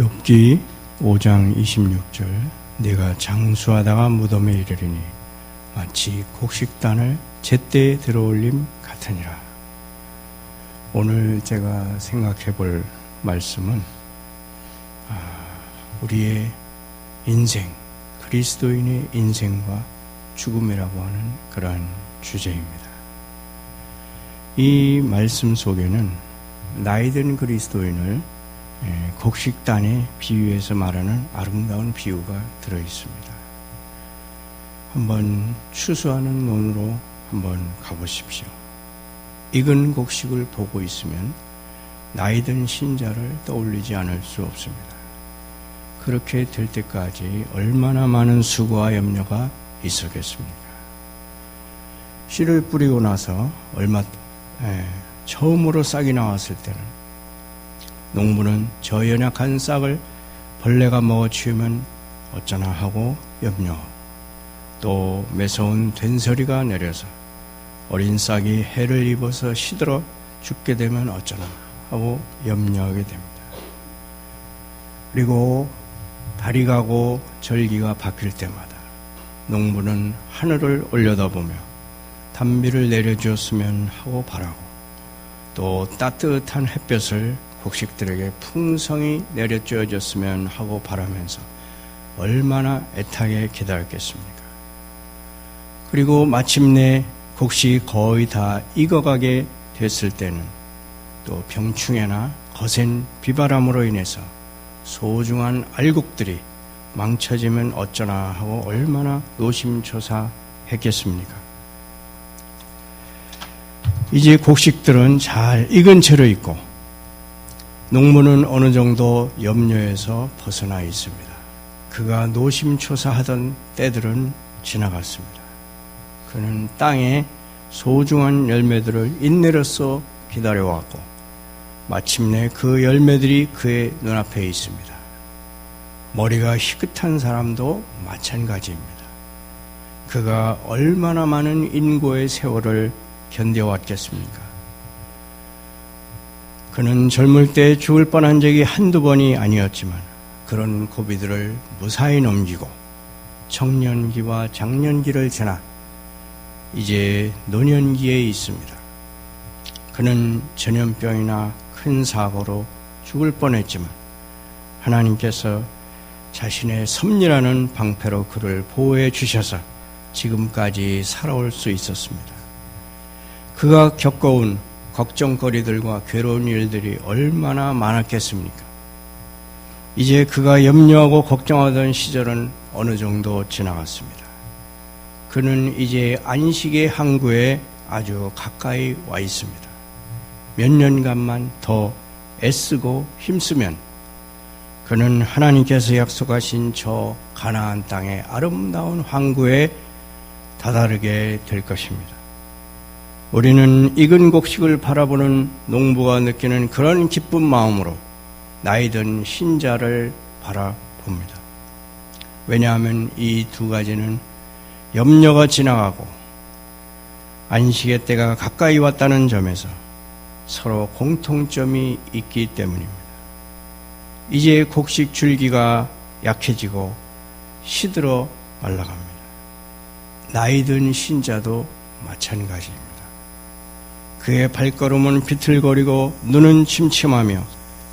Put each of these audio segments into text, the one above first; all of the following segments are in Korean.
욥기 5장 26절 내가 장수하다가 무덤에 이르리니 마치 곡식단을 제때에 들어올림 같으니라. 오늘 제가 생각해 볼 말씀은 아, 우리의 인생, 그리스도인의 인생과 죽음이라고 하는 그러한 주제입니다. 이 말씀 속에는 나이든 그리스도인을 예, 곡식단에 비유해서 말하는 아름다운 비유가 들어 있습니다. 한번 추수하는 논으로 한번 가보십시오. 익은 곡식을 보고 있으면 나이든 신자를 떠올리지 않을 수 없습니다. 그렇게 될 때까지 얼마나 많은 수고와 염려가 있었겠습니까? 씨를 뿌리고 나서 얼마 에, 처음으로 싹이 나왔을 때는 농부는 저 연약한 싹을 벌레가 먹어 치우면 어쩌나 하고 염려. 또 매서운 된소리가 내려서 어린 싹이 해를 입어서 시들어 죽게 되면 어쩌나 하고 염려하게 됩니다. 그리고 달이 가고 절기가 바뀔 때마다 농부는 하늘을 올려다보며 단비를 내려주었으면 하고 바라고 또 따뜻한 햇볕을 곡식들에게 풍성히 내려주어졌으면 하고 바라면서 얼마나 애타게 기다렸겠습니까? 그리고 마침내 곡식이 거의 다 익어가게 됐을 때는 또 병충해나 거센 비바람으로 인해서 소중한 알곡들이 망쳐지면 어쩌나 하고 얼마나 노심초사했겠습니까? 이제 곡식들은 잘 익은 채로 있고 농부는 어느 정도 염려에서 벗어나 있습니다. 그가 노심초사하던 때들은 지나갔습니다. 그는 땅에 소중한 열매들을 인내로써 기다려왔고 마침내 그 열매들이 그의 눈앞에 있습니다. 머리가 희끗한 사람도 마찬가지입니다. 그가 얼마나 많은 인고의 세월을 견뎌왔겠습니까? 그는 젊을 때 죽을 뻔한 적이 한두 번이 아니었지만 그런 고비들을 무사히 넘기고 청년기와 장년기를 지나 이제 노년기에 있습니다. 그는 전염병이나 큰 사고로 죽을 뻔했지만 하나님께서 자신의 섭리라는 방패로 그를 보호해 주셔서 지금까지 살아올 수 있었습니다. 그가 겪어온 걱정거리들과 괴로운 일들이 얼마나 많았겠습니까? 이제 그가 염려하고 걱정하던 시절은 어느 정도 지나갔습니다. 그는 이제 안식의 항구에 아주 가까이 와 있습니다. 몇 년간만 더 애쓰고 힘쓰면 그는 하나님께서 약속하신 저 가나안 땅의 아름다운 항구에 다다르게 될 것입니다. 우리는 익은 곡식을 바라보는 농부가 느끼는 그런 기쁜 마음으로 나이든 신자를 바라봅니다. 왜냐하면 이 두 가지는 염려가 지나가고 안식의 때가 가까이 왔다는 점에서 서로 공통점이 있기 때문입니다. 이제 곡식 줄기가 약해지고 시들어 말라갑니다. 나이든 신자도 마찬가지입니다. 그의 발걸음은 비틀거리고 눈은 침침하며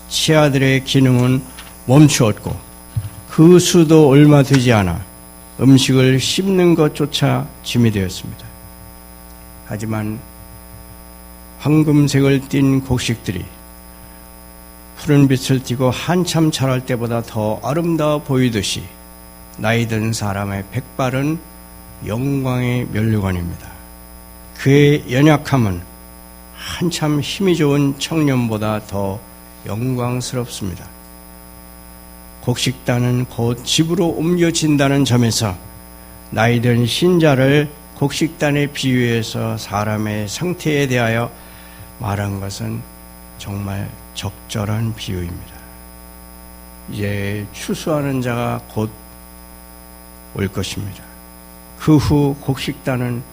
치아들의 기능은 멈추었고 그 수도 얼마 되지 않아 음식을 씹는 것조차 짐이 되었습니다. 하지만 황금색을 띤 곡식들이 푸른 빛을 띠고 한참 자랄 때보다 더 아름다워 보이듯이 나이 든 사람의 백발은 영광의 면류관입니다. 그의 연약함은 한참 힘이 좋은 청년보다 더 영광스럽습니다. 곡식단은 곧 집으로 옮겨진다는 점에서 나이든 신자를 곡식단에 비유해서 사람의 상태에 대하여 말한 것은 정말 적절한 비유입니다. 이제 추수하는 자가 곧 올 것입니다. 그 후 곡식단은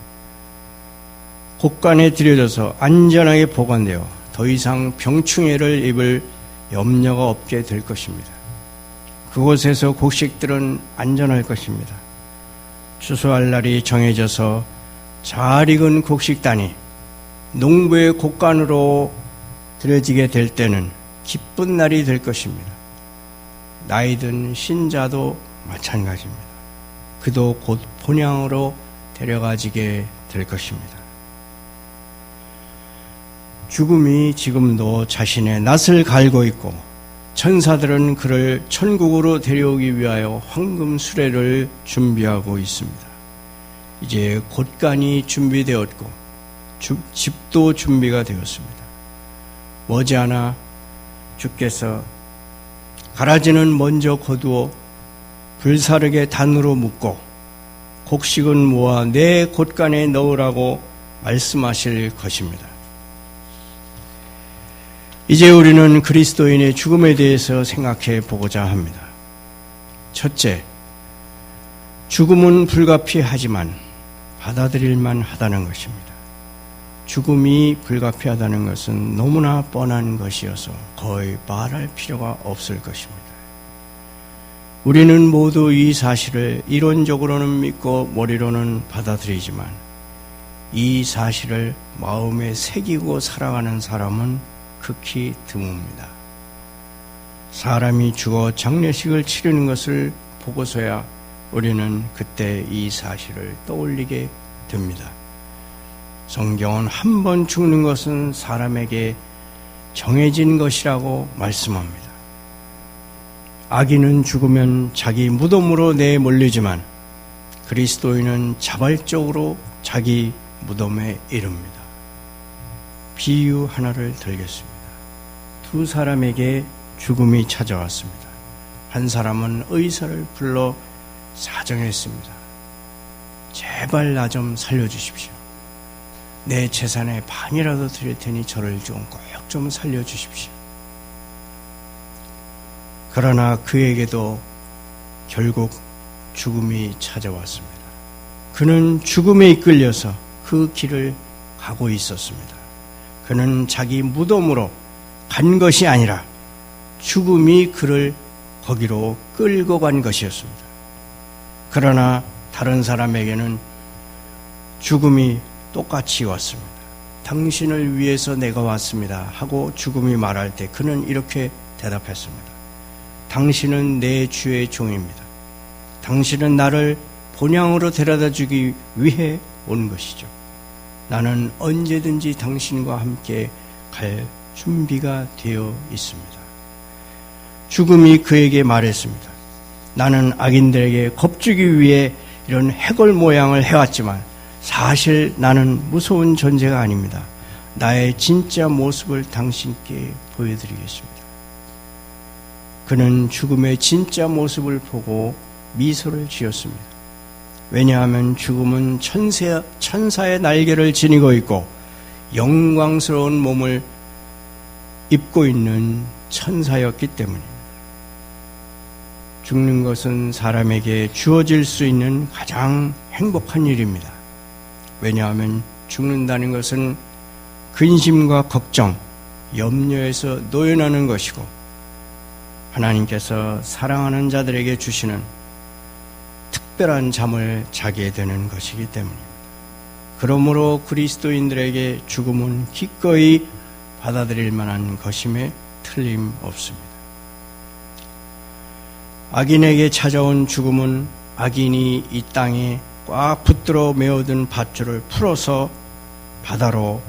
곡간에 들여져서 안전하게 보관되어 더 이상 병충해를 입을 염려가 없게 될 것입니다. 그곳에서 곡식들은 안전할 것입니다. 추수할 날이 정해져서 잘 익은 곡식단이 농부의 곡간으로 들여지게 될 때는 기쁜 날이 될 것입니다. 나이든 신자도 마찬가지입니다. 그도 곧 본향으로 데려가지게 될 것입니다. 죽음이 지금도 자신의 낯을 갈고 있고 천사들은 그를 천국으로 데려오기 위하여 황금 수레를 준비하고 있습니다. 이제 곳간이 준비되었고 집도 준비가 되었습니다. 머지않아 주께서 가라지는 먼저 거두어 불사르게 단으로 묶고 곡식은 모아 내 곳간에 넣으라고 말씀하실 것입니다. 이제 우리는 그리스도인의 죽음에 대해서 생각해 보고자 합니다. 첫째, 죽음은 불가피하지만 받아들일만 하다는 것입니다. 죽음이 불가피하다는 것은 너무나 뻔한 것이어서 거의 말할 필요가 없을 것입니다. 우리는 모두 이 사실을 이론적으로는 믿고 머리로는 받아들이지만 이 사실을 마음에 새기고 살아가는 사람은 극히 드뭅니다. 사람이 죽어 장례식을 치르는 것을 보고서야 우리는 그때 이 사실을 떠올리게 됩니다. 성경은 한 번 죽는 것은 사람에게 정해진 것이라고 말씀합니다. 아기는 죽으면 자기 무덤으로 내몰리지만 그리스도인은 자발적으로 자기 무덤에 이릅니다. 비유 하나를 들겠습니다. 두 사람에게 죽음이 찾아왔습니다. 한 사람은 의사를 불러 사정했습니다. 제발 나 좀 살려주십시오. 내 재산의 반이라도 드릴 테니 저를 좀 꼭 좀 살려주십시오. 그러나 그에게도 결국 죽음이 찾아왔습니다. 그는 죽음에 이끌려서 그 길을 가고 있었습니다. 그는 자기 무덤으로 간 것이 아니라 죽음이 그를 거기로 끌고 간 것이었습니다. 그러나 다른 사람에게는 죽음이 똑같이 왔습니다. 당신을 위해서 내가 왔습니다. 하고 죽음이 말할 때 그는 이렇게 대답했습니다. 당신은 내 주의 종입니다. 당신은 나를 본향으로 데려다 주기 위해 온 것이죠. 나는 언제든지 당신과 함께 갈 준비가 되어 있습니다. 죽음이 그에게 말했습니다. 나는 악인들에게 겁주기 위해 이런 해골 모양을 해왔지만 사실 나는 무서운 존재가 아닙니다. 나의 진짜 모습을 당신께 보여드리겠습니다. 그는 죽음의 진짜 모습을 보고 미소를 지었습니다. 왜냐하면 죽음은 천사, 천사의 날개를 지니고 있고 영광스러운 몸을 입고 있는 천사였기 때문입니다. 죽는 것은 사람에게 주어질 수 있는 가장 행복한 일입니다. 왜냐하면 죽는다는 것은 근심과 걱정, 염려에서 노연하는 것이고 하나님께서 사랑하는 자들에게 주시는 특별한 잠을 자게 되는 것이기 때문입니다. 그러므로 그리스도인들에게 죽음은 기꺼이 받아들일 만한 것임에 틀림없습니다. 악인에게 찾아온 죽음은 악인이 이 땅에 꽉 붙들어 메어든 밧줄을 풀어서 바다로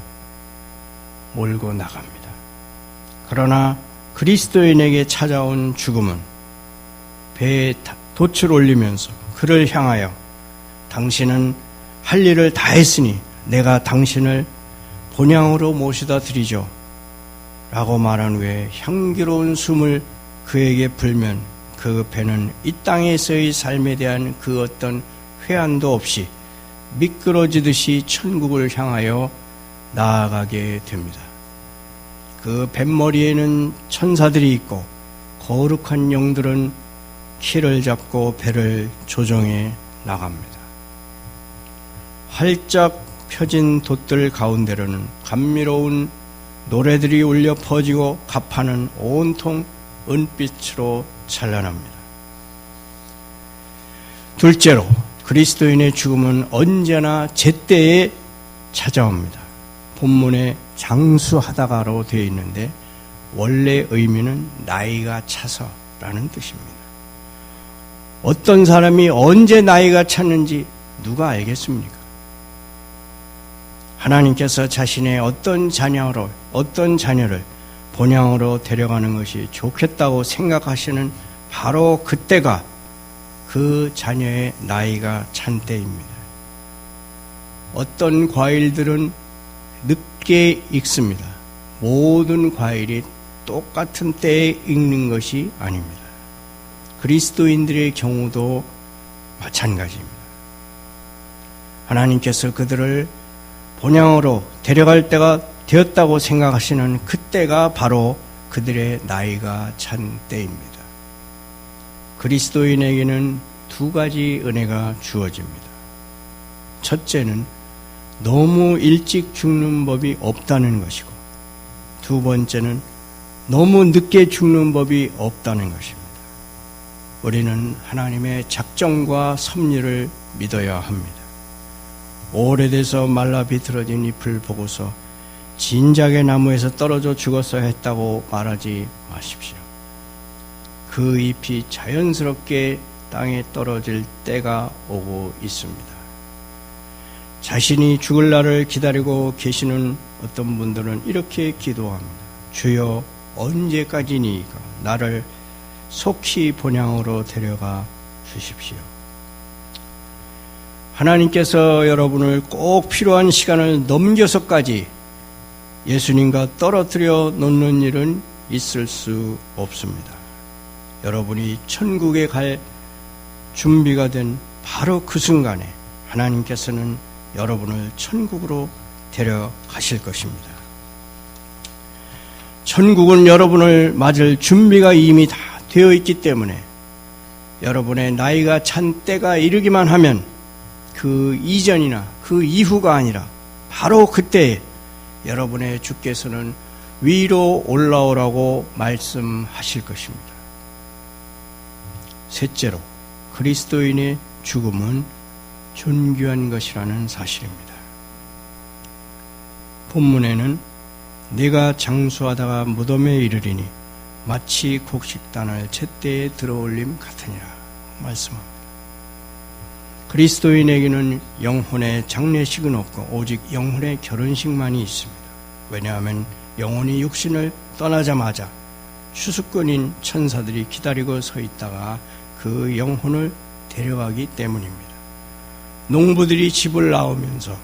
몰고 나갑니다. 그러나 그리스도인에게 찾아온 죽음은 배에 돛을 올리면서 그를 향하여 당신은 할 일을 다 했으니 내가 당신을 본향으로 모시다 드리죠. 라고 말한 후에 향기로운 숨을 그에게 불면 그 배는 이 땅에서의 삶에 대한 그 어떤 회한도 없이 미끄러지듯이 천국을 향하여 나아가게 됩니다. 그 뱃머리에는 천사들이 있고 거룩한 영들은 키를 잡고 배를 조정해 나갑니다. 활짝 펴진 돛들 가운데로는 감미로운 노래들이 울려 퍼지고 가파는 온통 은빛으로 찬란합니다. 둘째로 그리스도인의 죽음은 언제나 제때에 찾아옵니다. 본문에 장수하다가로 되어 있는데 원래 의미는 나이가 차서라는 뜻입니다. 어떤 사람이 언제 나이가 찼는지 누가 알겠습니까? 하나님께서 자신의 어떤 자녀로 어떤 자녀를 본향으로 데려가는 것이 좋겠다고 생각하시는 바로 그때가 그 자녀의 나이가 찬 때입니다. 어떤 과일들은 늦게 익습니다. 모든 과일이 똑같은 때에 익는 것이 아닙니다. 그리스도인들의 경우도 마찬가지입니다. 하나님께서 그들을 본향으로 데려갈 때가 되었다고 생각하시는 그때가 바로 그들의 나이가 찬 때입니다. 그리스도인에게는 두 가지 은혜가 주어집니다. 첫째는 너무 일찍 죽는 법이 없다는 것이고, 두 번째는 너무 늦게 죽는 법이 없다는 것입니다. 우리는 하나님의 작정과 섭리를 믿어야 합니다. 오래돼서 말라 비틀어진 잎을 보고서 진작에 나무에서 떨어져 죽었어야 했다고 말하지 마십시오. 그 잎이 자연스럽게 땅에 떨어질 때가 오고 있습니다. 자신이 죽을 날을 기다리고 계시는 어떤 분들은 이렇게 기도합니다. 주여 언제까지니까 나를 속히 본향으로 데려가 주십시오. 하나님께서 여러분을 꼭 필요한 시간을 넘겨서까지 예수님과 떨어뜨려 놓는 일은 있을 수 없습니다. 여러분이 천국에 갈 준비가 된 바로 그 순간에 하나님께서는 여러분을 천국으로 데려가실 것입니다. 천국은 여러분을 맞을 준비가 이미 다 되어 있기 때문에 여러분의 나이가 찬 때가 이르기만 하면 그 이전이나 그 이후가 아니라 바로 그때 여러분의 주께서는 위로 올라오라고 말씀하실 것입니다. 셋째로 그리스도인의 죽음은 존귀한 것이라는 사실입니다. 본문에는 내가 장수하다가 무덤에 이르리니 마치 곡식단을 제때에 들어올림 같으니라 말씀합니다. 그리스도인에게는 영혼의 장례식은 없고 오직 영혼의 결혼식만이 있습니다. 왜냐하면 영혼이 육신을 떠나자마자 추수꾼인 천사들이 기다리고 서 있다가 그 영혼을 데려가기 때문입니다. 농부들이 집을 나오면서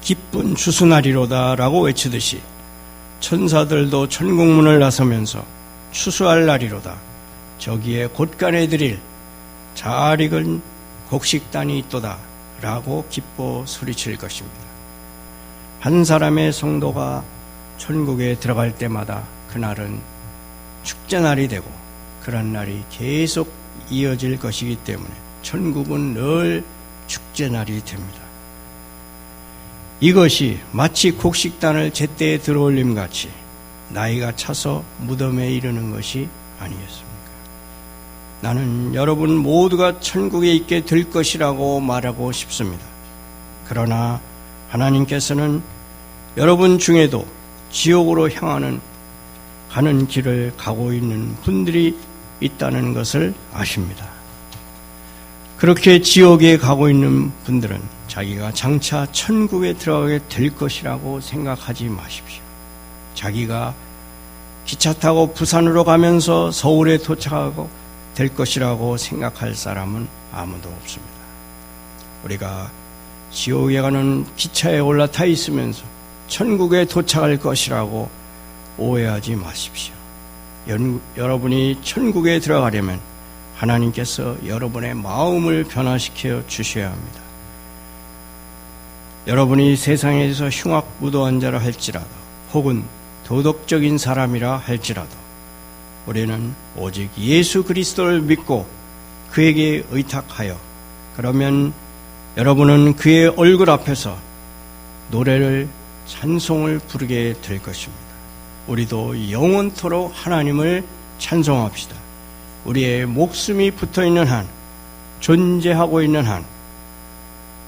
기쁜 추수날이로다라고 외치듯이 천사들도 천국문을 나서면서 추수할 날이로다. 저기에 곳간에 드릴 잘 익은 곡식단이 있도다. 라고 기뻐 소리칠 것입니다. 한 사람의 성도가 천국에 들어갈 때마다 그날은 축제날이 되고 그런 날이 계속 이어질 것이기 때문에 천국은 늘 축제날이 됩니다. 이것이 마치 곡식단을 제때에 들어올림 같이 나이가 차서 무덤에 이르는 것이 아니겠습니까? 나는 여러분 모두가 천국에 있게 될 것이라고 말하고 싶습니다. 그러나 하나님께서는 여러분 중에도 지옥으로 향하는 가는 길을 가고 있는 분들이 있다는 것을 아십니다. 그렇게 지옥에 가고 있는 분들은 자기가 장차 천국에 들어가게 될 것이라고 생각하지 마십시오. 자기가 기차 타고 부산으로 가면서 서울에 도착하고 될 것이라고 생각할 사람은 아무도 없습니다. 우리가 지옥에 가는 기차에 올라타 있으면서 천국에 도착할 것이라고 오해하지 마십시오. 여러분이 천국에 들어가려면 하나님께서 여러분의 마음을 변화시켜 주셔야 합니다. 여러분이 세상에서 흉악무도한 자라 할지라도 혹은 도덕적인 사람이라 할지라도 우리는 오직 예수 그리스도를 믿고 그에게 의탁하여 그러면 여러분은 그의 얼굴 앞에서 노래를 찬송을 부르게 될 것입니다. 우리도 영원토록 하나님을 찬송합시다. 우리의 목숨이 붙어 있는 한, 존재하고 있는 한,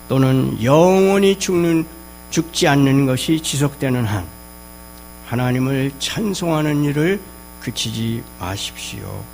또는 영원히 죽는, 죽지 않는 것이 지속되는 한, 하나님을 찬송하는 일을 그치지 마십시오.